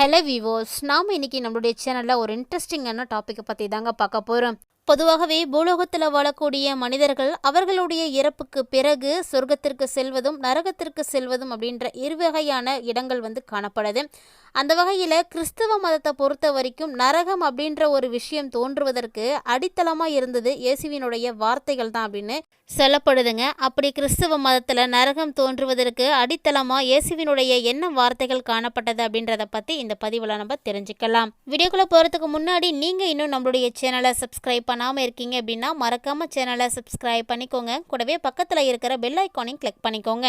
Hello விவோஸ் நாம் இன்னைக்கு நம்மளுடைய சேனலில் ஒரு இன்ட்ரெஸ்டிங்கான டாப்பிக்கை பற்றி தாங்க பார்க்க போகிறோம் பொதுவாகவே பூலோகத்தில் வாழக்கூடிய மனிதர்கள் அவர்களுடைய இறப்புக்கு பிறகு சொர்க்கத்திற்கு செல்வதும் நரகத்திற்கு செல்வதும் அப்படின்ற இரு வகையான இடங்கள் வந்து காணப்படுது. அந்த வகையில் கிறிஸ்தவ மதத்தை பொறுத்த வரைக்கும் நரகம் அப்படின்ற ஒரு விஷயம் தோன்றுவதற்கு அடித்தளமாக இருந்தது இயேசுவினுடைய வார்த்தைகள் தான் அப்படின்னு சொல்லப்படுதுங்க. அப்படி கிறிஸ்துவ மதத்தில் நரகம் தோன்றுவதற்கு அடித்தளமாக இயேசுவினுடைய என்ன வார்த்தைகள் காணப்பட்டது அப்படின்றத பற்றி இந்த பதிவில் நம்ம தெரிஞ்சுக்கலாம். வீடியோக்குள்ளே போகிறதுக்கு முன்னாடி நீங்கள் இன்னும் நம்மளுடைய சேனலை சப்ஸ்கிரைப் பண்ணாமல் இருக்கீங்க அப்படின்னா மறக்காமல் சேனலை சப்ஸ்கிரைப் பண்ணிக்கோங்க. கூடவே பக்கத்தில் இருக்கிற பெல் ஐக்கானையும் கிளிக் பண்ணிக்கோங்க.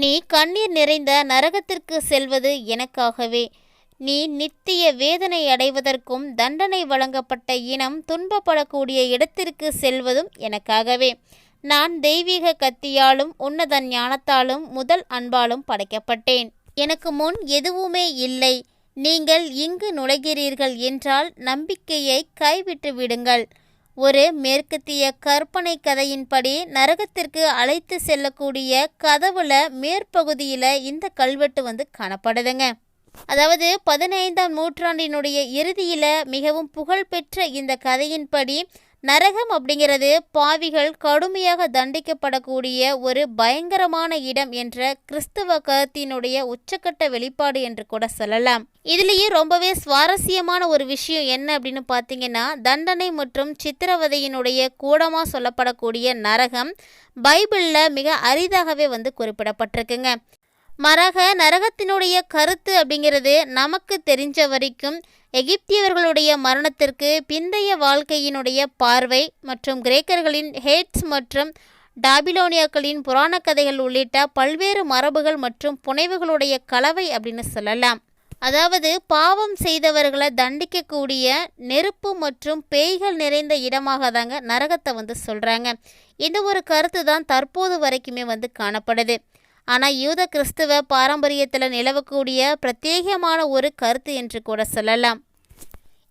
நீ கண்ணீர் நிறைந்த நரகத்திற்கு செல்வது எனக்காகவே. நீ நித்திய வேதனை அடைவதற்கும் தண்டனை வழங்கப்பட்ட இனம் துன்பப்படக்கூடிய இடத்திற்கு செல்வதும் எனக்காகவே. நான் தெய்வீக கத்தியாலும் உன்னத ஞானத்தாலும் முதல் அன்பாலும் படைக்கப்பட்டேன். எனக்கு முன் எதுவுமே இல்லை. நீங்கள் இங்கு நுழைகிறீர்கள் என்றால் நம்பிக்கையை கைவிட்டு விடுங்கள். ஒரு மேற்கத்திய கற்பனை கதையின்படி நரகத்திற்கு அழைத்து செல்லக்கூடிய கதவுல மேற்பகுதியில் இந்த கல்வெட்டு வந்து காணப்படுதுங்க. அதாவது பதினைந்தாம் நூற்றாண்டினுடைய இறுதியில் மிகவும் புகழ்பெற்ற இந்த கதையின்படி நரகம் அப்படிங்கிறது பாவிகள் கடுமையாக தண்டிக்கப்படக்கூடிய ஒரு பயங்கரமான இடம் என்ற கிறிஸ்துவ கருத்தினுடைய உச்சக்கட்ட வெளிப்பாடு என்று கூட சொல்லலாம். இதுலேயே ரொம்பவே சுவாரஸ்யமான ஒரு விஷயம் என்ன அப்படின்னு பார்த்தீங்கன்னா தண்டனை மற்றும் சித்திரவதையினுடைய கூடமாக சொல்லப்படக்கூடிய நரகம் பைபிளில் மிக அரிதாகவே வந்து குறிப்பிடப்பட்டிருக்குங்க. மரக நரகத்தினுடைய கருத்து அப்படிங்கிறது நமக்கு தெரிஞ்ச வரைக்கும் எகிப்தியவர்களுடைய மரணத்திற்கு பிந்தைய வாழ்க்கையினுடைய பார்வை மற்றும் கிரேக்கர்களின் ஹேட்ஸ் மற்றும் டாபிலோனியாக்களின் புராண கதைகள் உள்ளிட்ட பல்வேறு மரபுகள் மற்றும் புனைவுகளுடைய கலவை அப்படின்னு சொல்லலாம். அதாவது பாவம் செய்தவர்களை தண்டிக்கக்கூடிய நெருப்பு மற்றும் பேய்கள் நிறைந்த இடமாக தாங்க நரகத்தை வந்து சொல்கிறாங்க இந்த ஒரு கருத்து தான் தற்போது வரைக்குமே வந்து காணப்படுது. ஆனால் யூத கிறிஸ்துவ பாரம்பரியத்தில் நிலவக்கூடிய பிரத்யேகமான ஒரு கருத்து என்று கூட சொல்லலாம்.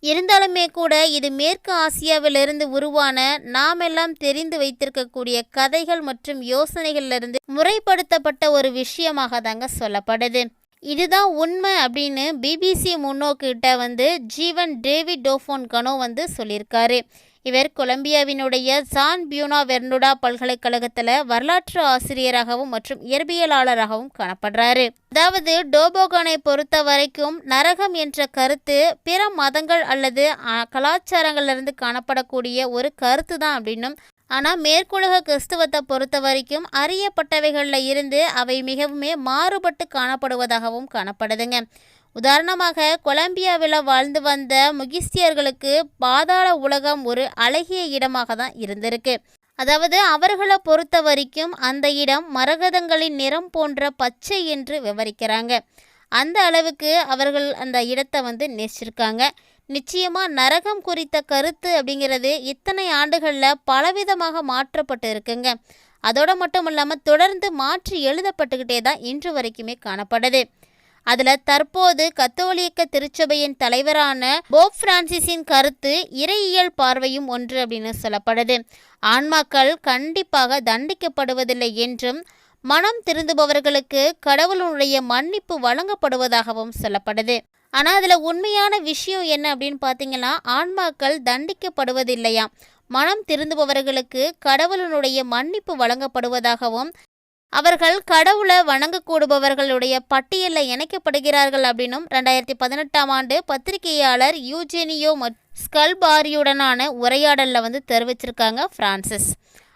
இருந்தாலுமே கூட இது மேற்கு ஆசியாவிலிருந்து உருவான நாமெல்லாம் தெரிந்து வைத்திருக்கக்கூடிய கதைகள் மற்றும் யோசனைகளிலிருந்து முறைப்படுத்தப்பட்ட ஒரு விஷயமாக தாங்க சொல்லப்படுது. இதுதான் உண்மை அப்படின்னு பிபிசி முன்னோக்கிட்ட வந்து ஜீவன் டேவிட் டோஃபோன் கனோ வந்து சொல்லியிருக்காரு. இவர் கொலம்பியாவினுடைய சான் பியூனா வெர்னுடா பல்கலைக்கழகத்தில் வரலாற்று ஆசிரியராகவும் மற்றும் இயற்பியலாளராகவும் காணப்படுறாரு. அதாவது டோபோகானை பொறுத்த வரைக்கும் நரகம் என்ற கருத்து பிற மதங்கள் அல்லது கலாச்சாரங்களிலிருந்து காணப்படக்கூடிய ஒரு கருத்து தான் அப்படின்னும் ஆனால் மேற்குலக கிறிஸ்துவத்தை பொறுத்த வரைக்கும் அறியப்பட்டவைகளில் இருந்து அவை மிகவுமே மாறுபட்டு காணப்படுவதாகவும் காணப்படுதுங்க. உதாரணமாக கொலம்பியாவில் வாழ்ந்து வந்த முகிஸ்தியர்களுக்கு பாதாள உலகம் ஒரு அழகிய இடமாக தான் இருந்திருக்கு. அதாவது அவர்களை பொறுத்த வரைக்கும் அந்த இடம் மரகதங்களின் நிறம் போன்ற பச்சை என்று விவரிக்கிறாங்க. அந்த அளவுக்கு அவர்கள் அந்த இடத்தை வந்து நேசிச்சிருக்காங்க. நிச்சயமாக நரகம் குறித்த கருத்து அப்படிங்கிறது இத்தனை ஆண்டுகளில் பலவிதமாக மாற்றப்பட்டு இருக்குங்க. அதோடு மட்டும் இல்லாமல் தொடர்ந்து மாற்றி எழுதப்பட்டுக்கிட்டே தான் இன்று வரைக்குமே காணப்படுது. அதில் தற்போது கத்தோலிக்க திருச்சபையின் தலைவரான போப் பிரான்சிஸின் கருத்து இறையியல் பார்வையும் ஒன்று அப்படின்னு சொல்லப்படுது. ஆன்மாக்கள் கண்டிப்பாக தண்டிக்கப்படுவதில்லை என்றும் மனம் திருந்துபவர்களுக்கு கடவுளுடைய மன்னிப்பு வழங்கப்படுவதாகவும் சொல்லப்படுது. ஆனால் அதில் உண்மையான விஷயம் என்ன அப்படின்னு பார்த்தீங்கன்னா ஆன்மாக்கள் தண்டிக்கப்படுவதில்லையாம். மனம் திருந்துபவர்களுக்கு கடவுளனுடைய மன்னிப்பு வழங்கப்படுவதாகவும் அவர்கள் கடவுளை வணங்கக்கூடுபவர்களுடைய பட்டியலில் இணைக்கப்படுகிறார்கள் அப்படின்னும் ரெண்டாயிரத்தி பதினெட்டாம் ஆண்டு பத்திரிகையாளர் யூஜெனியோ ஸ்கல்பாரியுடனான உரையாடலில் வந்து தெரிவிச்சிருக்காங்க பிரான்சிஸ்.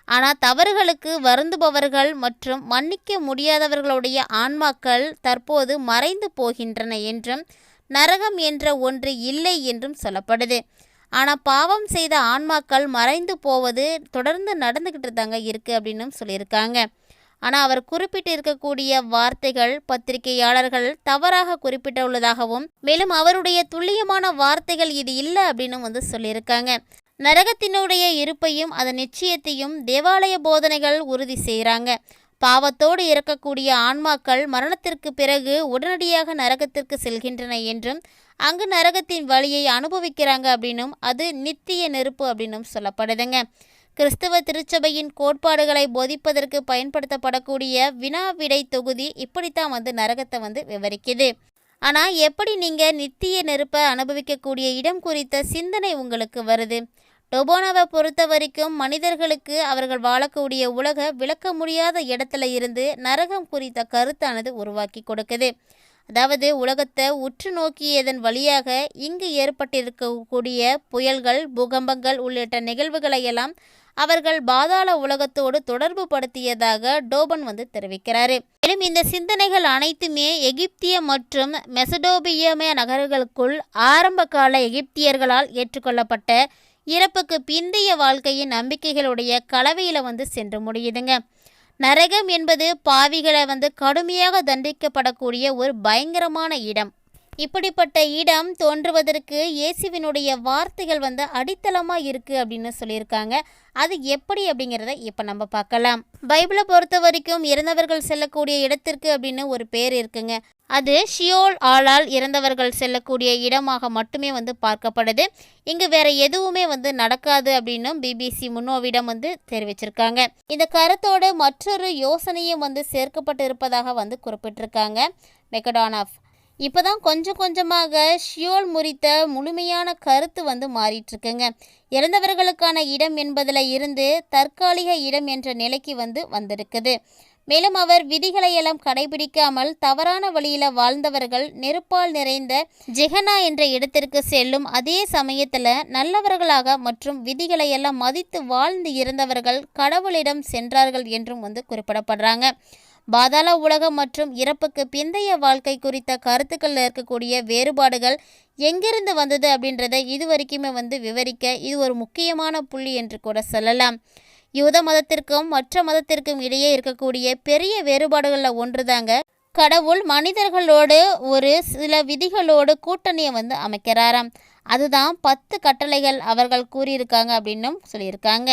ஆனால் தவறுகளுக்கு வருந்துபவர்கள் மற்றும் மன்னிக்க முடியாதவர்களுடைய ஆன்மாக்கள் தற்போது மறைந்து போகின்றன என்றும் நரகம் என்ற ஒன்று இல்லை என்றும் சொல்லப்படுது. ஆனால் பாவம் செய்த ஆன்மாக்கள் மறைந்து போவது தொடர்ந்து நடந்துக்கிட்டு தாங்க இருக்குது அப்படின்னும் சொல்லியிருக்காங்க. ஆனால் அவர் குறிப்பிட்டு இருக்கக்கூடிய வார்த்தைகள் பத்திரிகையாளர்கள் தவறாக குறிப்பிட்டுள்ளதாகவும் மேலும் அவருடைய துல்லியமான வார்த்தைகள் இது இல்லை அப்படின்னு வந்து சொல்லியிருக்காங்க. நரகத்தினுடைய இருப்பையும் அதன் நிச்சயத்தையும் தேவாலய போதனைகள் உறுதி செய்கிறாங்க பாவத்தோடு இறக்கக்கூடிய ஆன்மாக்கள் மரணத்திற்கு பிறகு உடனடியாக நரகத்திற்கு செல்கின்றன என்றும் அங்கு நரகத்தின் வழியை அனுபவிக்கிறாங்க அப்படின்னும் அது நித்திய நெருப்பு அப்படின்னும் சொல்லப்படுதுங்க. கிறிஸ்தவ திருச்சபையின் கோட்பாடுகளை போதிப்பதற்கு பயன்படுத்தப்படக்கூடிய வினா விடை தொகுதி இப்படித்தான் வந்து நரகத்தை வந்து விவரிக்குது. ஆனால் எப்படி நீங்கள் நித்திய நெருப்பை அனுபவிக்கக்கூடிய இடம் குறித்த சிந்தனை உங்களுக்கு வருது? டொபோனாவை பொறுத்த வரைக்கும் மனிதர்களுக்கு அவர்கள் வாழக்கூடிய உலக விளக்க முடியாத இடத்துல இருந்து நரகம் குறித்த கருத்தானது உருவாக்கி கொடுக்குது. அதாவது உலகத்தை உற்று நோக்கியதன் வழியாக இங்கு ஏற்பட்டிருக்கக்கூடிய புயல்கள் பூகம்பங்கள் உள்ளிட்ட நிகழ்வுகளை எல்லாம் அவர்கள் பாதாள உலகத்தோடு தொடர்பு படுத்தியதாக டோபன் வந்து தெரிவிக்கிறாரு. மேலும் இந்த சிந்தனைகள் அனைத்துமே எகிப்திய மற்றும் மெசடோபியமய நகர்களுக்குள் ஆரம்ப கால எகிப்தியர்களால் ஏற்றுக்கொள்ளப்பட்ட இறப்புக்கு பிந்தைய வாழ்க்கையின் நம்பிக்கைகளுடைய கலவையில் வந்து சென்று முடியுதுங்க. நரகம் என்பது பாவிகளை வந்து கடுமையாக தண்டிக்கப்படக்கூடிய ஒரு பயங்கரமான இடம். இப்படிப்பட்ட இடம் தோன்றுவதற்கு இயேசுவினுடைய வார்த்தைகள் வந்து அடித்தளமாக இருக்குது அப்படின்னு சொல்லியிருக்காங்க. அது எப்படி அப்படிங்கிறத இப்போ நம்ம பார்க்கலாம். பைபிளை பொறுத்த வரைக்கும் இறந்தவர்கள் செல்லக்கூடிய இடத்திற்கு அப்படின்னு ஒரு பேர் இருக்குங்க. அது ஷியோல் ஆளால் இறந்தவர்கள் செல்லக்கூடிய இடமாக மட்டுமே வந்து பார்க்கப்படுது. இங்கு வேற எதுவுமே வந்து நடக்காது அப்படின்னும் பிபிசி முன்னோவிடம் வந்து தெரிவிச்சிருக்காங்க. இந்த கருத்தோடு மற்றொரு யோசனையும் வந்து சேர்க்கப்பட்டு இருப்பதாக வந்து குறிப்பிட்டிருக்காங்க. மெக்கடானாஃப் இப்போதான் கொஞ்சம் கொஞ்சமாக ஷியோல் முறித்த முழுமையான கருத்து வந்து மாறிட்டுருக்குங்க. இறந்தவர்களுக்கான இடம் என்பதில் இருந்து தற்காலிக இடம் என்ற நிலைக்கு வந்து வந்திருக்குது. மேலும் அவர் விதிகளை எல்லாம் கடைபிடிக்காமல் தவறான வழியில் வாழ்ந்தவர்கள் நெருப்பால் நிறைந்த ஜெகனா என்ற இடத்திற்கு செல்லும் அதே சமயத்தில் நல்லவர்களாக மற்றும் விதிகளை எல்லாம் மதித்து வாழ்ந்து இருந்தவர்கள் கடவுளிடம் சென்றார்கள் என்றும் வந்து குறிப்பிடப்படுறாங்க. பாதாள உலகம் மற்றும் இறப்புக்கு பிந்தைய வாழ்க்கை குறித்த கருத்துக்களில் இருக்கக்கூடிய வேறுபாடுகள் எங்கிருந்து வந்தது அப்படின்றத இது வரைக்குமே வந்து விவரிக்க இது ஒரு முக்கியமான புள்ளி என்று கூட சொல்லலாம். யூத மதத்திற்கும் மற்ற மதத்திற்கும் இடையே இருக்கக்கூடிய பெரிய வேறுபாடுகளில் ஒன்றுதாங்க. கடவுள் மனிதர்களோடு ஒரு சில விதிகளோடு கூட்டணியை வந்து அமைக்கிறாராம். அதுதான் பத்து கட்டளைகள் அவர்கள் கூறியிருக்காங்க அப்படின்னும் சொல்லியிருக்காங்க.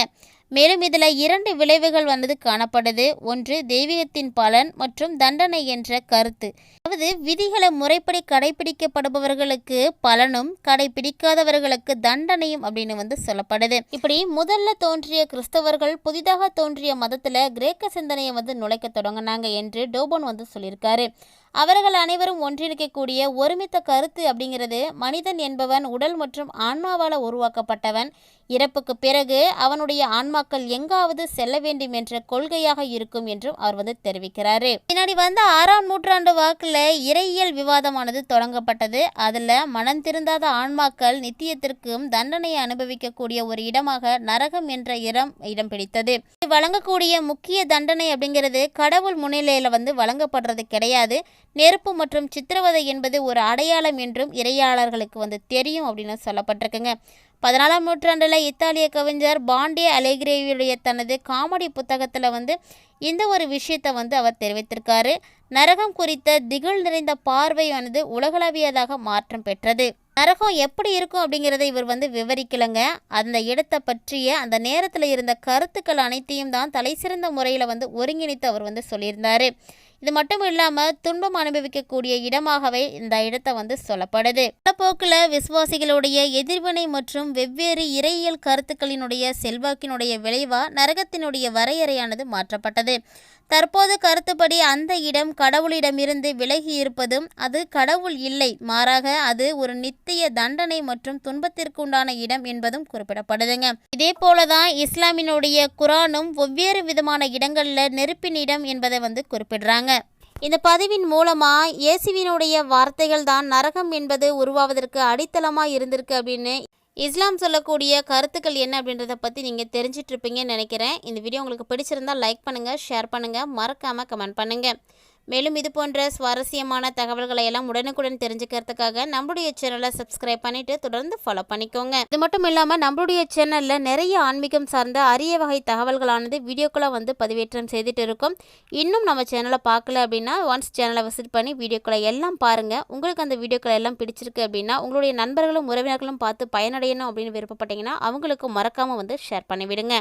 மேலும் இதில் இரண்டு விளைவுகள் வந்தது காணப்படுது. ஒன்று தெய்வீகத்தின் பலன் மற்றும் தண்டனை என்ற கருத்து. அதாவது விதிகளை முறைப்படி கடைபிடிக்கப்படுபவர்களுக்கு பலனும் கடைபிடிக்காதவர்களுக்கு தண்டனையும் அப்படின்னு வந்து சொல்லப்படுது. இப்படி முதல்ல தோன்றிய கிறிஸ்தவர்கள் புதிதாக தோன்றிய மதத்தில் கிரேக்க சிந்தனையை வந்து நுழைக்க தொடங்கினாங்க என்று டோபோன் வந்து சொல்லியிருக்காரு. அவர்கள் அனைவரும் ஒன்றிணைக்கக்கூடிய ஒருமித்த கருத்து அப்படிங்கிறது மனிதன் என்பவன் உடல் மற்றும் ஆன்மாவால் உருவாக்கப்பட்டவன். இறப்புக்கு பிறகு அவனுடைய ஆன்மாக்கள் எங்காவது செல்ல வேண்டும் என்ற கொள்கையாக இருக்கும் என்றும் அவர் வந்து தெரிவிக்கிறாரு. பின்னாடி வந்து ஆறாம் நூற்றாண்டு வாக்கில் இறையியல் விவாதமானது தொடங்கப்பட்டது. அதில் மனம் திருந்தாத ஆன்மாக்கள் நித்தியத்திற்கும் தண்டனையை அனுபவிக்கக்கூடிய ஒரு இடமாக நரகம் என்ற இடம் இடம் பிடித்தது. வழங்கக்கூடிய முக்கிய தண்டனை அப்படிங்கிறது கடவுள் முன்னிலையில் வந்து வழங்கப்படுறது கிடையாது. நெருப்பு மற்றும் சித்திரவதை என்பது ஒரு அடையாளம் என்றும் இறையாளர்களுக்கு வந்து தெரியும் அப்படின்னு சொல்லப்பட்டிருக்குங்க. பதினாலாம் நூற்றாண்டில் இத்தாலிய கவிஞர் பாண்டே அலேகிரேவியுடைய தனது காமெடி புத்தகத்தில் வந்து இந்த ஒரு விஷயத்தை வந்து அவர் தெரிவித்திருக்காரு. நரகம் குறித்த திகில் நிறைந்த பார்வையானது உலகளவியதாக மாற்றம் பெற்றது. நரகம் எப்படி இருக்கும் அப்படிங்கிறத இவர் வந்து விவரிக்கலைங்க. அந்த இடத்தை பற்றிய அந்த நேரத்தில் இருந்த கருத்துக்கள் அனைத்தையும் தான் தலைசிறந்த முறையில் வந்து ஒருங்கிணைத்து அவர் வந்து சொல்லியிருந்தார். இது மட்டும் இல்லாமல் துன்பம் அனுபவிக்கக்கூடிய இடமாகவே இந்த இடத்தை வந்து சொல்லப்படுது. போக்கில் விசுவாசிகளுடைய எதிர்வினை மற்றும் வெவ்வேறு இறையியல் கருத்துக்களினுடைய செல்வாக்கினுடைய விளைவாக நரகத்தினுடைய வரையறையானது மாற்றப்பட்டது. தற்போது கருத்துப்படி அந்த இடம் கடவுளிடமிருந்து விலகி இருப்பதும் அது கடவுள் இல்லை மாறாக அது ஒரு நித்திய தண்டனை மற்றும் துன்பத்திற்குண்டான இடம் என்பதும் குறிப்பிடப்படுதுங்க. இதே போலதான் இஸ்லாமினுடைய குரானும் வெவ்வேறு விதமான இடங்களில் நெருப்பின் இடம் என்பதை வந்து குறிப்பிடுறாங்க. இந்த பதிவின் மூலமாக இயேசுவினுடைய வார்த்தைகள் தான் நரகம் என்பது உருவாவதற்கு அடித்தளமாக இருந்திருக்கு அப்படின்னு இஸ்லாம் சொல்லக்கூடிய கருத்துக்கள் என்ன அப்படின்றத பற்றி நீங்கள் தெரிஞ்சிட்ருப்பீங்கன்னு நினைக்கிறேன். இந்த வீடியோ உங்களுக்கு பிடிச்சிருந்தால் லைக் பண்ணுங்கள் ஷேர் பண்ணுங்கள் மறக்காமல் கமெண்ட் பண்ணுங்கள் மேலும் இது போன்ற சுவாரஸ்யமான தகவல்களை எல்லாம் உடனுக்குடன் தெரிஞ்சுக்கிறதுக்காக நம்மளுடைய சேனலை சப்ஸ்கிரைப் பண்ணிட்டு தொடர்ந்து ஃபாலோ பண்ணிக்கோங்க. இது மட்டும் இல்லாமல் நம்மளுடைய சேனலில் நிறைய ஆன்மீகம் சார்ந்த அரிய வகை தகவல்களானது வீடியோக்களாக வந்து பதிவேற்றம் செய்துட்டு இருக்கோம். இன்னும் நம்ம சேனலை பார்க்கல அப்படின்னா ஒன்ஸ் சேனலை விசிட் பண்ணி வீடியோக்களை எல்லாம் பாருங்கள் உங்களுக்கு அந்த வீடியோக்களை எல்லாம் பிடிச்சிருக்கு அப்படின்னா உங்களுடைய நண்பர்களும் உறவினர்களும் பார்த்து பயனடையணும் அப்படின்னு விருப்பப்பட்டீங்கன்னா அவங்களுக்கு மறக்காமல் வந்து ஷேர் பண்ணிவிடுங்க.